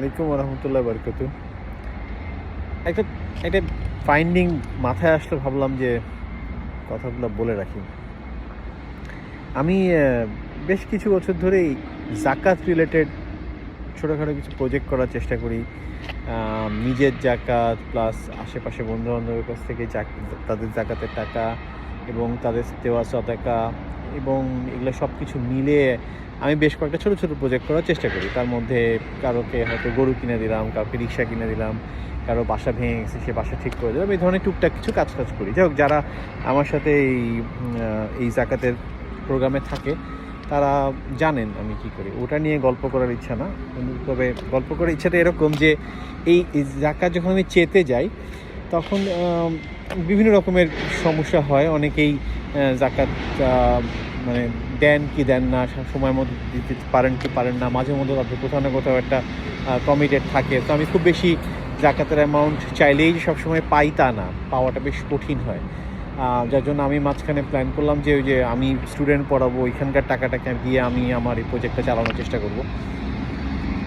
আলাইকুম রহমতুল্লাহ বরকত। একটা একটা ফাইন্ডিং মাথায় আসলে ভাবলাম যে কথাগুলো বলে রাখি। আমি বেশ কিছু বছর ধরেই জাকাত রিলেটেড ছোটোখাটো কিছু প্রজেক্ট করার চেষ্টা করি। নিজের জাকাত প্লাস আশেপাশে বন্ধু বান্ধবের কাছ থেকে তাদের জাকাতের টাকা এবং তাদের দেওয়া সতাকা এবং এগুলো সব কিছু মিলিয়ে আমি বেশ কয়েকটা ছোটো ছোটো প্রজেক্ট করার চেষ্টা করি। তার মধ্যে কারোকে হয়তো গরু কিনে দিলাম, কাউকে রিক্সা কিনে দিলাম, কারও বাসা ভেঙে গেছে সে বাসা ঠিক করে দিলাম। এই ধরনের টুকটাক কিছু কাজ কাজ করি। যাই হোক, যারা আমার সাথে এই এই জাকাতের প্রোগ্রামে থাকে, তারা জানেন আমি কি করি। ওটা নিয়ে গল্প করার ইচ্ছা না। তবে গল্প করার ইচ্ছাটা এরকম যে, এই জাকাত যখন আমি চেতে যাই, তখন বিভিন্ন রকমের সমস্যা হয়। অনেকেই জাকাত মানে দেন কি দেন না সময় মতো দিতে পারেন কি পারেন না, মাঝে মধ্যে তাদের কোথাও না কোথাও একটা কমিটেড থাকে। তো আমি খুব বেশি জাকাতের অ্যামাউন্ট চাইলেই সবসময় পাই তা না, পাওয়াটা বেশ কঠিন হয়। যার জন্য আমি মাঝখানে প্ল্যান করলাম যে ওই যে আমি স্টুডেন্ট পড়াবো, ওইখানকার টাকাটাকে দিয়ে আমি আমার এই প্রজেক্টটা চালানোর চেষ্টা করব।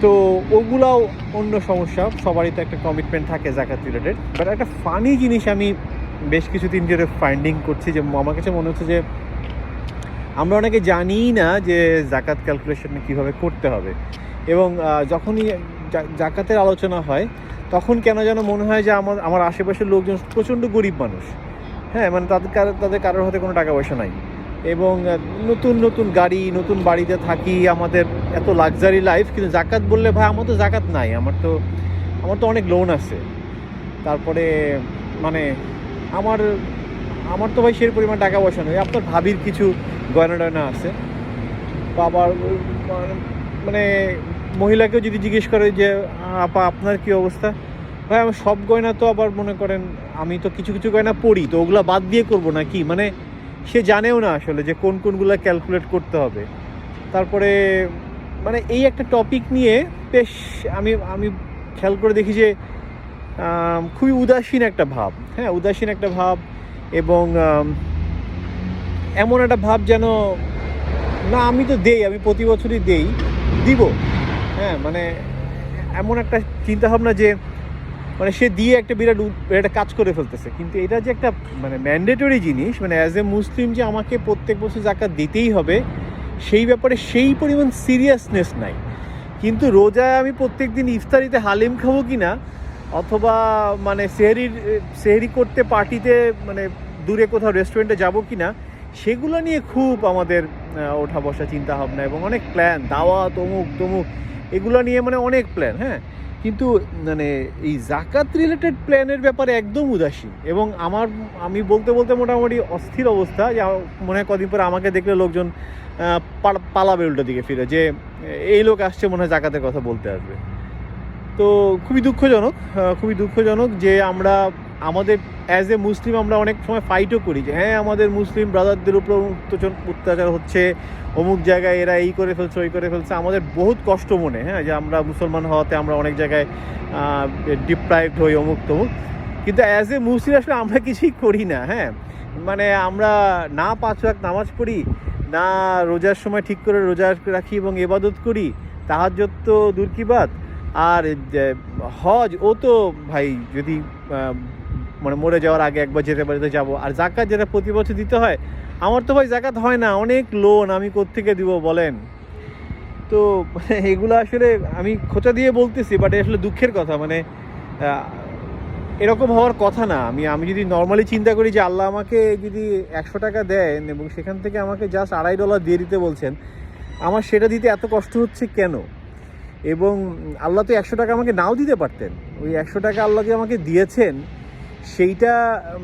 তো ওগুলাও অন্য সমস্যা, সবারই তো একটা কমিটমেন্ট থাকে জাকাত রিলেটেড বাট একটা ফানি জিনিস আমি বেশ কিছুদিন ধরে ফাইন্ডিং করছি যে, আমার কাছে মনে হচ্ছে যে আমরা অনেকে জানিই না যে জাকাত ক্যালকুলেশন কীভাবে করতে হবে। এবং যখনই জাকাতের আলোচনা হয়, তখন কেন যেন মনে হয় যে আমার আমার আশেপাশের লোকজন প্রচণ্ড গরিব মানুষ। হ্যাঁ মানে তাদের তাদের কারোর হাতে কোনো টাকা পয়সা নাই। এবং নতুন নতুন গাড়ি, নতুন বাড়িতে থাকি, আমাদের এত লাক্সারি লাইফ কিন্তু জাকাত বললে, ভাই, আমার তো জাকাত নাই, আমার তো আমার তো অনেক লোন আছে। তারপরে মানে আমার আমার তো ভাই সেই পরিমাণ টাকা পয়সা নেই। আপনার ভাবির কিছু গয়না টয়না আছে? তো আবার মানে- মানে মহিলাকেও যদি জিজ্ঞেস করে যে, আপা, আপনার কি অবস্থা? ভাই, আমার সব গয়না তো আবার মনে করেন, আমি তো কিছু কিছু গয়না পড়ি, তো ওগুলো বাদ দিয়ে করব না কি মানে সে জানেও না আসলে যে কোন কোনগুলো ক্যালকুলেট করতে হবে। তারপরে মানে এই একটা টপিক নিয়ে বেশ আমি আমি খেয়াল করে দেখি যে খুবই উদাসীন একটা ভাব। হ্যাঁ উদাসীন একটা ভাব। এবং এমন একটা ভাব যেন, না, আমি তো দেই, আমি প্রতি বছরই দেই, দিব। হ্যাঁ মানে এমন একটা চিন্তা ভাবনা যে মানে সে দিয়ে একটা বিরাট একটা কাজ করে ফেলতেছে। কিন্তু এটা যে একটা মানে ম্যান্ডেটরি জিনিস মানে অ্যাজ এ মুসলিম যে আমাকে প্রত্যেক বছর জাকাত দিতেই হবে, সেই ব্যাপারে সেই পরিমাণ সিরিয়াসনেস নাই। কিন্তু রোজায় আমি প্রত্যেক দিন ইফতারিতে হালিম খাব কি না অথবা মানে সেহরির, সেহরি করতে পার্টিতে মানে দূরে কোথাও রেস্টুরেন্টে যাব কি না সেগুলো নিয়ে খুব আমাদের ওঠা বসা চিন্তা ভাবনা এবং অনেক প্ল্যান দাওয়া তমুক তমুক, এগুলো নিয়ে মানে অনেক প্ল্যান হ্যাঁ? কিন্তু মানে এই জাকাত রিলেটেড প্ল্যানের ব্যাপারে একদম উদাসীন এবং আমার, আমি বলতে বলতে মোটামুটি অস্থির অবস্থা, যা মনে হয় কদিন পরে আমাকে দেখলে লোকজন পালাবে উল্টো দিকে ফিরে, যে, এই লোক আসছে মনে হয় জাকাতের কথা বলতে আসবে। তো খুবই দুঃখজনক খুবই দুঃখজনক যে আমরা আমাদের অ্যাজ এ মুসলিম আমরা অনেক সময় ফাইটও করি যে হ্যাঁ আমাদের মুসলিম ব্রাদারদের উপর অত্যাচার হচ্ছে, অমুক জায়গায় এরা এই করে ফেলছে, ওই করে ফেলছে। আমাদের বহুত কষ্ট মনে হ্যাঁ যে আমরা মুসলমান হওয়াতে আমরা অনেক জায়গায় ডিপ্রাইভড হই, অমুক তমুক। কিন্তু অ্যাজ এ মুসলিম আসলে আমরা কিছুই করি না হ্যাঁ। মানে আমরা না পাঁচ ওয়াক্ত নামাজ পড়ি, না রোজার সময় ঠিক করে রোজা রাখি এবং এবাদত করি তাহাজ্জত তো দূর কি আর হজ, ও তো ভাই, যদি মানে মরে যাওয়ার আগে একবার যেতে পারিতে যাব। আর জাকাত যেটা প্রতি বছর দিতে হয়, আমার তো ভাই জাকাত হয় না, অনেক লোন আমি কোত্থেকে দিব বলেন? তো মানে এগুলো আসলে আমি খোঁচা দিয়ে বলতেছি বাট আসলে দুঃখের কথা মানে এরকম হওয়ার কথা না। আমি আমি যদি নর্মালি চিন্তা করি যে আল্লাহ আমাকে যদি একশো টাকা দেন এবং সেখান থেকে আমাকে জাস্ট আড়াই ডলার দিয়ে দিতে বলছেন, আমার সেটা দিতে এত কষ্ট হচ্ছে কেন? এবং আল্লাহ তো একশো টাকা আমাকে নাও দিতে পারতেন। ওই একশো টাকা আল্লাহ যে আমাকে দিয়েছেন সেইটা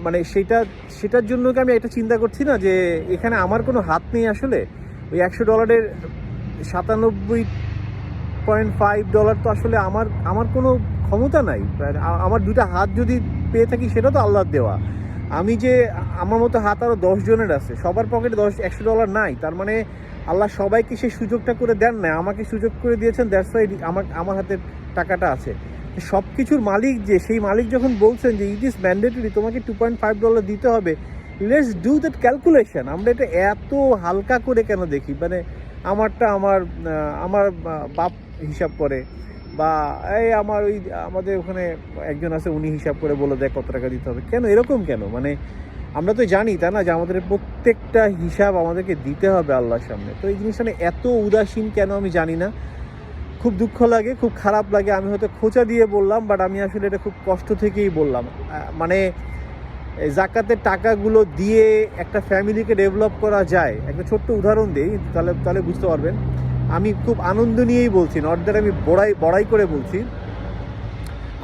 মানে সেইটা, সেটার জন্য কি আমি এটা চিন্তা করছি না যে এখানে আমার কোনো হাত নেই আসলে? ওই একশো ডলারের সাতানব্বই পয়েন্ট ফাইভ ডলার তো আসলে আমার আমার কোনো ক্ষমতা নাই। আমার দুটা হাত যদি পেয়ে থাকি সেটা তো আল্লাহর দেওয়া। আমি যে, আমার মতো হাত আরও জনের আছে, সবার পকেটে দশ, একশো ডলার নাই। তার মানে আল্লাহ সবাইকে সেই সুযোগটা করে দেন না আমাকে সুযোগ করে দিয়েছেন দ্যাটস আমার আমার হাতে টাকাটা আছে। সব কিছুর মালিক যে, সেই মালিক যখন বলছেন যে ইট ইজ ম্যান্ডেটরি তোমাকে টু পয়েন্ট ফাইভ ডলার দিতে হবে লেটস ডু দ্যাট ক্যালকুলেশন আমরা এটা এত হালকা করে কেন দেখি? মানে আমারটা আমার আমার বাপ হিসাব করে, বা, এই আমার ওই, আমাদের ওখানে একজন আছে, উনি হিসাব করে বলে দেয় কত টাকা দিতে হবে। কেন? এরকম কেন? মানে আমরা তো জানি, তাই না? যে, আমাদের প্রত্যেকটা হিসাব আমাদেরকে দিতে হবে আল্লাহর সামনে। তো এই জিনিসটা এত উদাসীন কেন আমি জানি না। খুব দুঃখ লাগে, খুব খারাপ লাগে। আমি হয়তো খোঁচা দিয়ে বললাম বাট আমি আসলে এটা খুব কষ্ট থেকেই বললাম। মানে জাকাতের টাকাগুলো দিয়ে একটা ফ্যামিলিকে ডেভেলপ করা যায়। একটা ছোট্ট উদাহরণ দিই, তাহলে তাহলে বুঝতে পারবেন। আমি খুব আনন্দ নিয়েই বলছি নট দ্যাট আমি বড়াই বড়াই করে বলছি।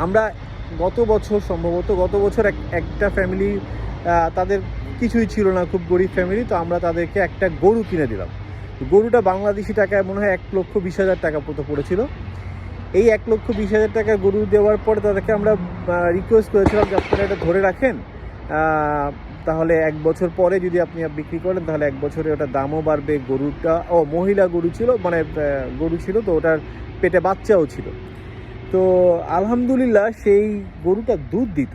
আমরা গত বছর, সম্ভবত গত বছর এক, একটা ফ্যামিলি তাদের কিছুই ছিল না, খুব গরিব ফ্যামিলি তো আমরা তাদেরকে একটা গরু কিনে দিলাম। গরুটা বাংলাদেশি টাকায় মনে হয় এক লক্ষ বিশ হাজার টাকা মতো পড়েছিল। এই এক লক্ষ বিশ হাজার টাকা গরু দেওয়ার পরে তাদেরকে আমরা রিকোয়েস্ট করেছিলাম যে আপনারা এটা ধরে রাখেন। তাহলে এক বছর পরে যদি আপনি বিক্রি করেন, তাহলে এক বছরে ওটার দামও বাড়বে, গরুটা, ও, মহিলা গরু ছিল মানে গরু ছিল, তো ওটার পেটে বাচ্চাও ছিল। তো আলহামদুলিল্লাহ সেই গরুটা দুধ দিত।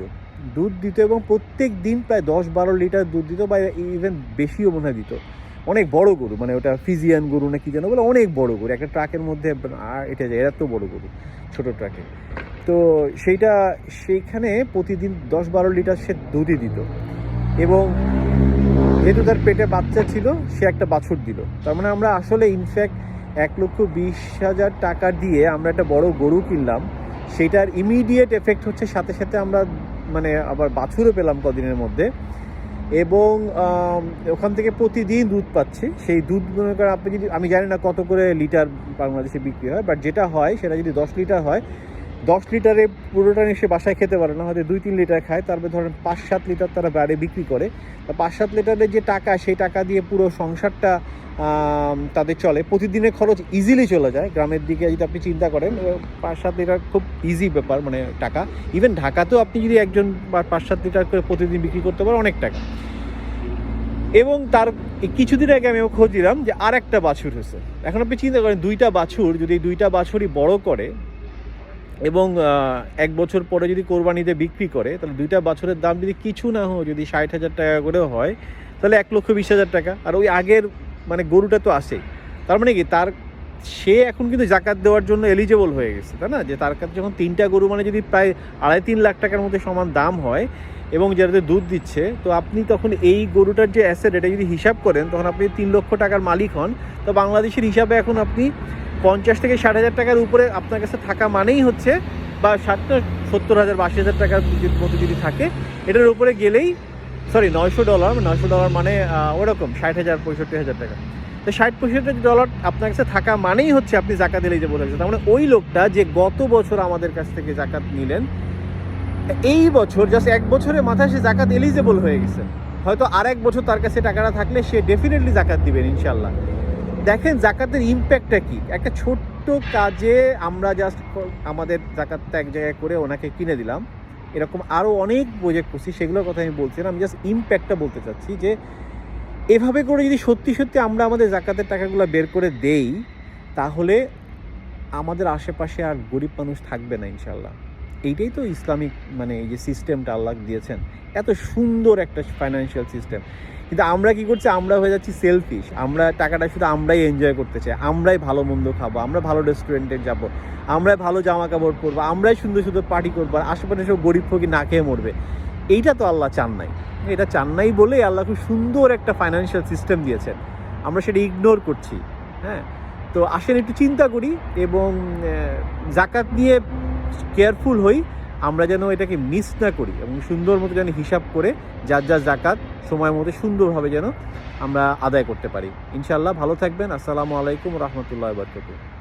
দুধ দিত এবং প্রত্যেক দিন প্রায় দশ বারো লিটার দুধ দিত বা ইভেন বেশিও মনে হয় দিত। অনেক বড় গরু মানে ওটা ফিজিয়ান গরু না কি যেন বলে, অনেক বড় গরু। একটা ট্রাকের মধ্যে এটা যায় এত বড় গরু, ছোট ট্রাকে। তো সেইটা, সেইখানে প্রতিদিন দশ বারো লিটার সে দুধই দিত। এবং যেহেতু তার পেটে বাচ্চা ছিল, সে একটা বাছুর দিল। তার মানে আমরা আসলে ইনফ্যাক্ট এক লক্ষ বিশ হাজার টাকা দিয়ে আমরা একটা বড় গরু কিনলাম। সেটার ইমিডিয়েট এফেক্ট হচ্ছে সাথে সাথে আমরা মানে আবার বাছুরও পেলাম কদিনের মধ্যে। এবং ওখান থেকে প্রতিদিন দুধ পাচ্ছি। সেই দুধ, মনে করেন আপনি যদি, আমি জানি না কত করে লিটার বাংলাদেশে বিক্রি হয় বাট যেটা হয়, সেটা যদি দশ লিটার হয় দশ লিটারে পুরোটা নিয়ে সে বাসায় খেতে পারে না, হয়তো দুই তিন লিটার খায়, তারপরে ধরেন পাঁচ সাত লিটার তারা বাইরে বিক্রি করে। তা পাঁচ সাত লিটারের যে টাকা, সেই টাকা দিয়ে পুরো সংসারটা তাদের চলে। প্রতিদিনের খরচ ইজিলি চলে যায়। গ্রামের দিকে যদি আপনি চিন্তা করেন পাঁচ সাত লিটার খুব ইজি ব্যাপার মানে টাকা। ইভেন ঢাকাতেও আপনি যদি একজন পাঁচ সাত লিটার করে প্রতিদিন বিক্রি করতে পারেন, অনেক টাকা। এবং তার, কিছুদিন আগে আমি খোঁজ দিলাম যে আর একটা বাছুর হয়েছে। এখন আপনি চিন্তা করেন, দুইটা বাছুর যদি দুইটা বাছুরই বড় করে এবং এক বছর পরে যদি কোরবানিতে বিক্রি করে, তাহলে দুইটা বাছুরের দাম যদি কিছু না হোক যদি ষাট হাজার টাকা করেও হয়, তাহলে এক লক্ষ বিশ হাজার টাকা। আর ওই আগের মানে গরুটা তো আসেই তার মানে কি? তার, সে এখন কিন্তু জাকাত দেওয়ার জন্য এলিজেবল হয়ে গেছে, তাই না? যে তার কাছে যখন তিনটা গরু মানে যদি প্রায় আড়াই তিন লাখ টাকার মধ্যে সমান দাম হয়, এবং যাদের দুধ দিচ্ছে, তো আপনি তখন এই গরুটার যে অ্যাসেট এটা যদি হিসাব করেন, তখন আপনি তিন লক্ষ টাকার মালিক হন। তো বাংলাদেশের হিসাবে এখন আপনি পঞ্চাশ থেকে ষাট হাজার টাকার উপরে আপনার কাছে থাকা মানেই হচ্ছে বা ষাটটা সত্তর হাজার বা আশি হাজার টাকার মতো যদি থাকে, এটার উপরে গেলেই সরি নয়শো ডলার নয়শো ডলার মানে ওরকম ষাট হাজার, পঁয়ষট্টি হাজার টাকা। তো ষাট, পঁয়ষট্টি ডলার আপনার কাছে থাকা মানেই হচ্ছে আপনি জাকাত দিলেই যে বলেছেন তার মানে ওই লোকটা যে গত বছর আমাদের কাছ থেকে জাকাত নিলেন, এই বছর জাস্ট এক বছরের মাথায় সে জাকাত এলিজেবল হয়ে গেছে। হয়তো আর এক বছর তার কাছে টাকাটা থাকলে সে ডেফিনেটলি জাকাত দিবেন ইনশাল্লাহ দেখেন জাকাতের ইম্প্যাক্টটা কি? একটা ছোট্ট কাজে আমরা জাস্ট আমাদের জাকাতটা এক জায়গায় করে ওনাকে কিনে দিলাম। এরকম আরও অনেক প্রজেক্ট করছি, সেগুলোর কথা আমি বলছি আমি জাস্ট ইম্প্যাক্টটা বলতে চাচ্ছি যে, এভাবে করে যদি সত্যি সত্যি আমরা আমাদের জাকাতের টাকাগুলো বের করে দেই, তাহলে আমাদের আশেপাশে আর গরিব মানুষ থাকবে না ইনশাল্লাহ এইটাই তো ইসলামিক মানে এই যে সিস্টেমটা আল্লাহ দিয়েছেন। এত সুন্দর একটা ফাইন্যান্সিয়াল সিস্টেম কিন্তু আমরা কি করছি? আমরা হয়ে যাচ্ছি সেলফিশ আমরা টাকাটা শুধু আমরাই এনজয় করতে চাই। আমরাই ভালো মন্দ খাব, আমরা ভালো রেস্টুরেন্টে যাব, আমরাই ভালো জামা কাপড় পরবো, আমরাই সুন্দর সুন্দর পার্টি করব আর আশেপাশে সব গরিব ফকি না খেয়ে মরবে। এইটা তো আল্লাহ চান নাই এটা চান নাই বলেই আল্লাহ খুব সুন্দর একটা ফাইন্যান্সিয়াল সিস্টেম দিয়েছেন। আমরা সেটা ইগনোর করছি। হ্যাঁ? তো আসেন একটু চিন্তা করি এবং জাকাত নিয়ে কেয়ারফুল হই। আমরা যেন এটাকে মিস না করি এবং সুন্দর মতো যেন হিসাব করে যার যা জাকাত সময় মতো সুন্দরভাবে যেন আমরা আদায় করতে পারি। ইনশাআল্লাহ ভালো থাকবেন। আসসালামু আলাইকুম রহমতুল্লাহ বরকত